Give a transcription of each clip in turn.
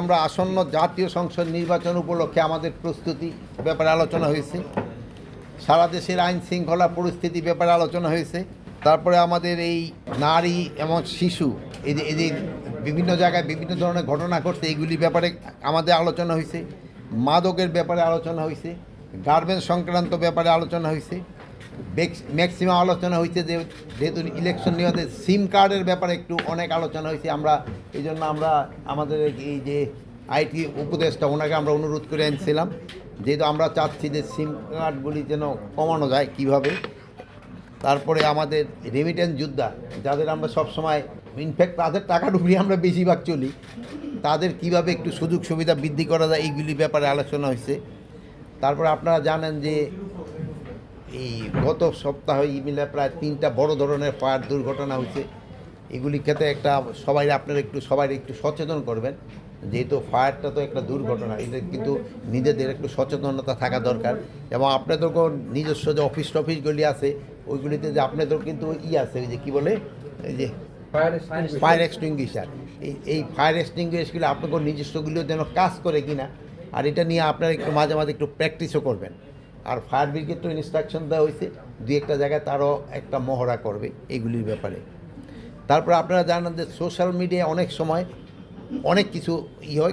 আমরা আসন্ন জাতীয় সংসদ নির্বাচন উপলক্ষে আমাদের প্রস্তুতি ব্যাপারে আলোচনা হয়েছে। সারা দেশের আইন শৃঙ্খলা পরিস্থিতি ব্যাপারে আলোচনা হয়েছে। তারপরে আমাদের এই নারী এবং শিশু এই যে এই যে বিভিন্ন জায়গায় বিভিন্ন ধরনের ঘটনা ঘটছে এইগুলি ব্যাপারে আমাদের আলোচনা হয়েছে। মাদকের ব্যাপারে আলোচনা হয়েছে। গার্মেন্টস সংক্রান্ত ব্যাপারে আলোচনা হয়েছে। ম্যাক্সিমাম আলোচনা হয়েছে যে, যেহেতু ইলেকশন নিয়ে সিম কার্ডের ব্যাপারে একটু অনেক আলোচনা হয়েছে আমরা এই জন্য আমরা আমাদের এই যে আইটি উপদেশটা ওনাকে আমরা অনুরোধ করে আনছিলাম। যেহেতু আমরা চাচ্ছি যে সিম কার্ডগুলি যেন কমানো যায় কীভাবে। তারপরে আমাদের রেমিটেন্স যোদ্ধা, যাদের আমরা সব সময় ইনফ্যাক্ট তাদের টাকার উপরে আমরা বেশিরভাগ চলি, তাদের কীভাবে একটু সুযোগ সুবিধা বৃদ্ধি করা যায় এইগুলি ব্যাপারে আলোচনা হয়েছে তারপরে আপনারা জানেন যে এই গত সপ্তাহে মিলে প্রায় তিনটা বড় ধরনের ফায়ার দুর্ঘটনা হয়েছে। এগুলি ক্ষেত্রে একটা সবাই আপনারা একটু সবাই একটু সচেতন করবেন। যেহেতু ফায়ারটা তো একটা দুর্ঘটনা এটা কিন্তু নিজেদের একটু সচেতনতা থাকা দরকার। এবং আপনাদেরকেও নিজস্ব যে অফিস টফিসগুলি আছে ওইগুলিতে যে আপনাদের কিন্তু ই আছে ওই যে কী বলে এই যে ফায়ার এক্সটিংগুইশার এই এই ফায়ার এক্সটিংগুইশগুলো আপনাকে নিজস্বগুলিও যেন কাজ করে কিনা আর এটা নিয়ে আপনারা একটু মাঝে মাঝে একটু প্র্যাকটিসও করবেন। আর ফায়ার ব্রিগেড তো ইনস্ট্রাকশন দেওয়া হয়েছে। দুই একটা জায়গায় তারও একটা মহড়া করবে এগুলির ব্যাপারে। তারপরে আপনারা জানেন যে সোশ্যাল মিডিয়ায় অনেক সময় অনেক কিছু ই হয়।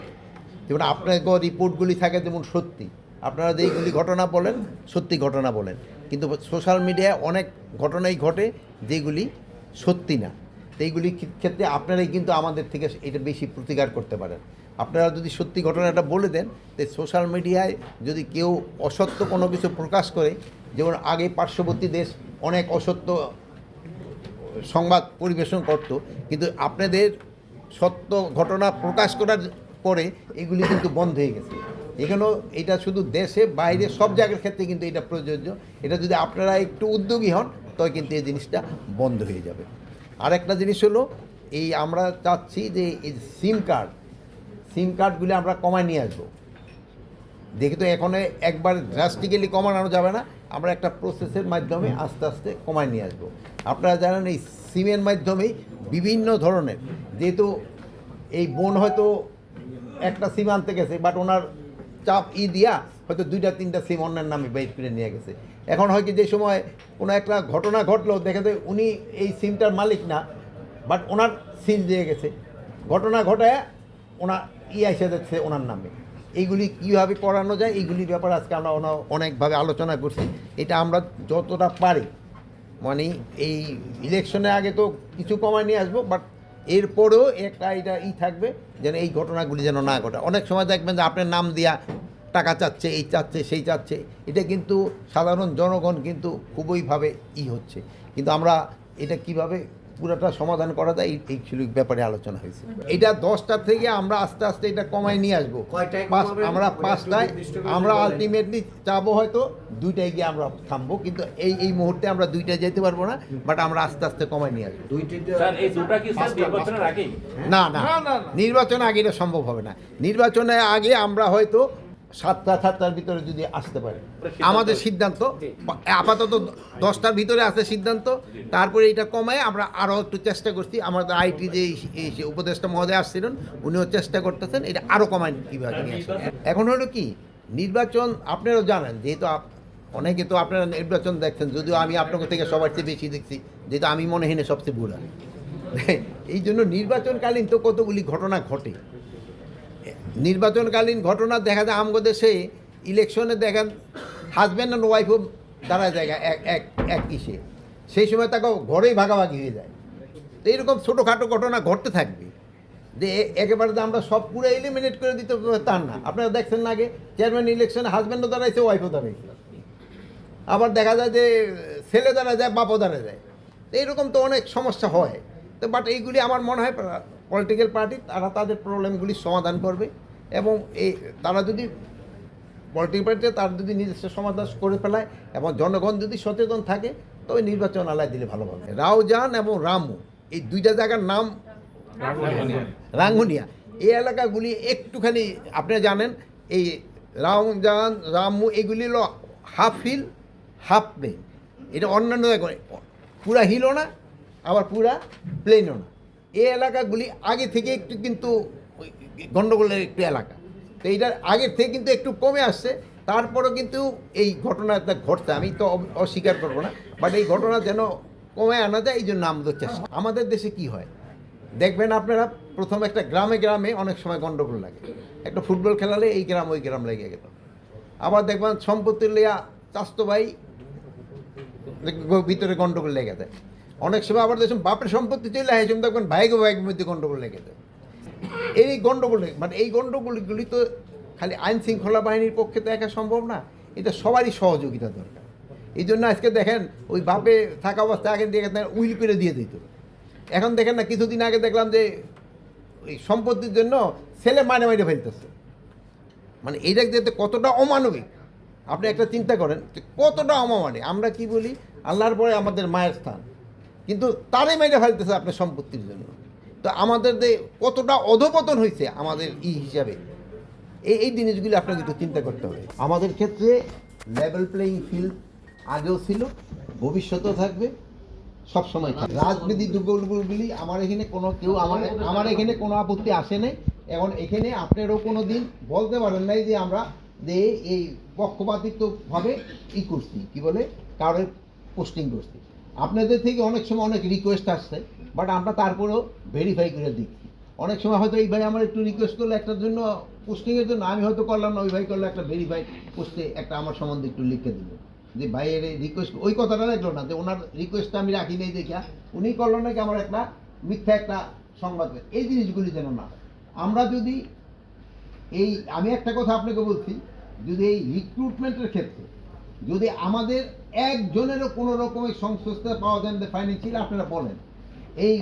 যেমন আপনাকে রিপোর্টগুলি থাকে যেমন সত্যি। আপনারা যেইগুলি ঘটনা বলেন, সত্যি ঘটনা বলেন। কিন্তু সোশ্যাল মিডিয়ায় অনেক ঘটনাই ঘটে যেগুলি সত্যি না। এইগুলি ক্ষেত্রে আপনারাই কিন্তু আমাদের থেকে এটা বেশি প্রতিকার করতে পারেন। আপনারা যদি সত্যি ঘটনাটা বলে দেন তো সোশ্যাল মিডিয়ায় যদি কেউ অসত্য কোনো কিছু প্রকাশ করে, যেমন আগে পার্শ্ববর্তী দেশ অনেক অসত্য সংবাদ পরিবেশন করত, কিন্তু আপনাদের সত্য ঘটনা প্রকাশ করার পরে এগুলি কিন্তু বন্ধ হয়ে গেছে। এখানেও এটা শুধু দেশে, বাইরে সব জায়গার ক্ষেত্রে কিন্তু এটা প্রযোজ্য। এটা যদি আপনারা একটু উদ্যোগী হন, তবে কিন্তু এই জিনিসটা বন্ধ হয়ে যাবে। আরেকটা জিনিস হলো, এই আমরা চাচ্ছি যে এই সিম কার্ড সিম কার্ডগুলি আমরা কমায় নিয়ে আসব। দেখি তো এখন একবার ড্রাস্টিক্যালি কমানো যাবে না, আমরা একটা প্রসেসের মাধ্যমে আস্তে আস্তে কমায় নিয়ে আসব। আপনারা জানেন এই সিমের মাধ্যমেই বিভিন্ন ধরনের, যেহেতু এই বোন হয়তো একটা সিম আনতে গেছে বাট ওনার চাপ ই দিয়া হয়তো দুইটা, তিনটা সিম অন্যের নামে বের করে নিয়ে গেছে। এখন হয় কি যে সময় কোনো একটা ঘটনা ঘটলো দেখে তো উনি এই সিমটার মালিক না বাট ওনার সিম দিয়ে গেছে। ঘটনা ঘটায় ওনার ই এসে যাচ্ছে ওনার নামে। এইগুলি কীভাবে করানো যায়, এইগুলির ব্যাপারে আজকে আমরা অনা- অনেকভাবে আলোচনা করছি। এটা আমরা যতটা পারি মানে এই ইলেকশনের আগে তো কিছু কমায় নিয়ে আসব বাট এরপরেও একটা এটা ই থাকবে যেন এই ঘটনাগুলি যেন না ঘটে অনেক সময় দেখবেন যে আপনার নাম দিয়া টাকা চাচ্ছে এই চাচ্ছে সেই চাচ্ছে এটা কিন্তু সাধারণ জনগণ কিন্তু খুবইভাবে ই হচ্ছে। কিন্তু আমরা এটা কীভাবে পুরোটা সমাধান করা যায় এই- ছিল ব্যাপারে আলোচনা হয়েছে। এটা দশটা থেকে আমরা আস্তে আস্তে এটা কমায় নিয়ে আসব? আমরা পাঁচটায় আমরা। আলটিমেটলি চাবো হয়তো দুইটায় গিয়ে আমরা থামবো কিন্তু এই এই মুহূর্তে আমরা দুইটায় যেতে পারব না বাট আমরা আস্তে আস্তে কমায় নিয়ে আসব। স্যার এই দুটা কি স্যার নির্বাচনের আগেই? না না। নির্বাচন আগে এটা সম্ভব হবে না। নির্বাচনের আগে আমরা হয়তো সাতটা সাতটার ভিতরে যদি আসতে পারি। আমাদের সিদ্ধান্ত আপাতত দশটার ভিতরে আছে সিদ্ধান্ত তারপরে এটা কমায় আমরা আরও একটু চেষ্টা করছি। আমাদের আইটি যে উপদেষ্টা মহোদয় আসছিলেন উনিও চেষ্টা করতেছেন এটা আরও কমায় কীভাবে এখন হলো কি নির্বাচন আপনারাও জানেন যেহেতু অনেকে তো আপনারা নির্বাচন দেখছেন যদিও আমি আপনাদের থেকে সবার চেয়ে বেশি দেখছি যেহেতু আমি মনে হয় সবচেয়ে বুড়া এই জন্য নির্বাচনকালীন তো কতগুলি ঘটনা ঘটে নির্বাচনকালীন ঘটনা দেখা যায়, আমগো দেশে ইলেকশনে দেখেন হাজব্যান্ড অ্যান্ড ওয়াইফও দাঁড়ায় জায়গা, এক এক এক ইসে। সেই সময় তাকে ঘরেই ভাগাভাগি হয়ে যায়। তো এরকম ছোটোখাটো ঘটনা ঘটতে থাকবে। যে একেবারে যে আমরা সব পুরো এলিমিনেট করে দিতে তার না। আপনারা দেখছেন না আগে চেয়ারম্যান ইলেকশনে হাজব্যান্ডও দাঁড়াইছে ওয়াইফও দাঁড়াইছে। আবার দেখা যায় যে ছেলে দ্বারা যায়, বাপও দ্বারা যায়। এইরকম তো অনেক সমস্যা হয়। তো বাট এইগুলি আমার মনে হয় পলিটিক্যাল পার্টি তারা তাদের প্রবলেমগুলি সমাধান করবে। এবং এই তারা যদি পলিটিক্যাল পার্টিতে তার যদি নিজস্ব সমাধান করে ফেলায় এবং জনগণ যদি সচেতন থাকে তবে নির্বাচন আলায় দিলে ভালো হবে। রাউজান এবং রামু এই দুইটা জায়গার নাম রাঙ্গুনিয়া। এই এলাকাগুলি একটুখানি আপনি জানেন এই রামজান রামু এগুলি হলো হাফ হিল হাফ প্লেন এটা অন্যান্য জায়গায় পুরা হিলও না আবার পুরা প্লেনও না। এই এলাকাগুলি আগে থেকে একটু কিন্তু গণ্ডগোলের একটু এলাকা। তো এইটার আগের থেকে কিন্তু একটু কমে আসছে। তারপরেও কিন্তু এই ঘটনাটা ঘটছে। আমি তো অস্বীকার করব না। বাট এই ঘটনা যেন কমে আনা যায় এই জন্য আমাদের চেষ্টা। আমাদের দেশে কি হয়? দেখবেন আপনারা, প্রথম একটা গ্রামে গ্রামে অনেক সময় গণ্ডগোল লাগে। একটা ফুটবল খেলালে এই গ্রাম, ওই গ্রাম লেগে গেল। আবার দেখবেন সম্পত্তি লিয়া চাস্তো ভাই, ভিতরে গণ্ডগোল লেগে যায়। অনেক সময় আবার দেখুন বাপের সম্পত্তি চলে আসে দেখবেন ভাইকে ভাইয়ের মধ্যে গণ্ডগোল লেগে যায়। এই গন্ডগোল মানে এই গন্ডগোলগুলি তো খালি আইন শৃঙ্খলা বাহিনীর পক্ষে তো একা সম্ভব না। এটা সবারই সহযোগিতা দরকার। এই জন্য আজকে দেখেন, ওই বাপে থাকা অবস্থায় আগে দেখে উইল করে দিয়ে দিত। এখন দেখেন না, কিছুদিন আগে দেখলাম যে ওই সম্পত্তির জন্য ছেলে মাইনে মাইনে ফেলতেছে। মানে এইটা যেতে কতটা অমানবিক। আপনি একটা চিন্তা করেন যে কতটা অমানবিক। আমরা কি বলি? আল্লাহর পরে আমাদের মায়ের স্থান। কিন্তু তারই মেরে ফেলতেছে আপনার সম্পত্তির জন্য। তো আমাদের যে কতটা অধপতন হয়েছে আমাদের ই হিসাবে এই এই জিনিসগুলি আপনাকে একটু চিন্তা করতে হবে। আমাদের ক্ষেত্রে লেভেল প্লেয়িং ফিল্ড আগেও ছিল, ভবিষ্যতেও থাকবে সব সময় থাকবে। রাজনীতি দুর্বলগুলি আমার এখানে কোনো কেউ আমার আমার এখানে কোনো আপত্তি আসে নাই। এখন এখানে আপনারও কোনো দিন বলতে পারেন নাই যে আমরা যে এই পক্ষপাতিত্বভাবে ই করছি, কি বলে? কারোর পোস্টিং করছি। আপনাদের থেকে অনেক সময় অনেক রিকোয়েস্ট আসছে বাট আমরা তারপরেও ভেরিফাই করে দিচ্ছি অনেক সময় হয়তো এই ভাই আমার একটু রিকোয়েস্ট করল একটার জন্য পোস্টিংয়ের জন্য, আমি হয়তো করলাম না, ওই ভাই করল একটা ভেরিফাই পোস্টে একটা আমার সম্বন্ধে একটু লিখে দিল। যে ভাইয়ের রিকোয়েস্ট ওই কথাটা রাখল না, যে ওনার রিকোয়েস্টটা আমি রাখি নেই দেখিয়া, উনি করল নাকি আমার একটা মিথ্যা একটা সংবাদ। এই জিনিসগুলি যেন না আমরা যদি এই, আমি একটা কথা আপনাকে বলছি, যদি এই রিক্রুটমেন্টের ক্ষেত্রে, যদি আমাদের একজনেরও কোনো রকমের সংশ্লিষ্টতা পাওয়া যায় না ফাইন্যান্সিয়াল আপনারা বলেন। এই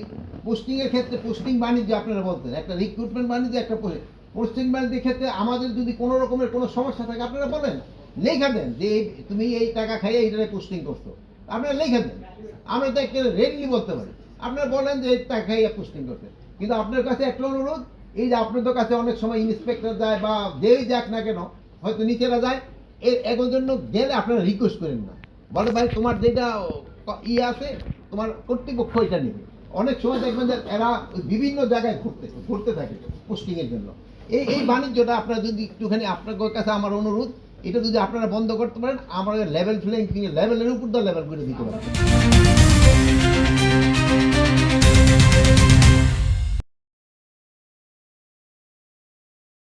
পোস্টিংয়ের ক্ষেত্রে পোস্টিং বাণিজ্য আপনারা বলতেন, একটা রিক্রুটমেন্ট বাণিজ্য, একটা পোস্টিং বাণিজ্যের ক্ষেত্রে আমাদের যদি কোনো রকমের কোনো সমস্যা থাকে, আপনারা বলেন, লেখা দেন যে তুমি এই টাকা খাইয়ে এইটারে পোস্টিং করছ। আপনারা লেখা দেন। আমরা তো একটা রেডলি বলতে পারি। আপনারা বলেন যে এই টাকা খাইয়ে পোস্টিং করতে কিন্তু আপনার কাছে একটা অনুরোধ, এই যে আপনাদের কাছে অনেক সময় ইন্সপেক্টর যায় বা যেই যাক না কেন, হয়তো নিচেরা যায়, এর এখন জন্য গেলে আপনারা রিকোয়েস্ট করেন না। বলে ভাই, তোমার যেটা ই আছে, তোমার কর্তৃপক্ষ এটা নেবে। অনেক সময় দেখবেন যে এরা বিভিন্ন জায়গায় ঘুরতে ঘুরতে থাকে পোস্টিংয়ের জন্য। এই এই বাণিজ্যটা আপনারা যদি একটুখানি আপনার কাছে আমার অনুরোধ, এটা যদি আপনারা বন্ধ করতে পারেন, আমাদের লেভেল ফ্লেইং লেভেলের উপর তো লেভেল করে দিতে পারেন।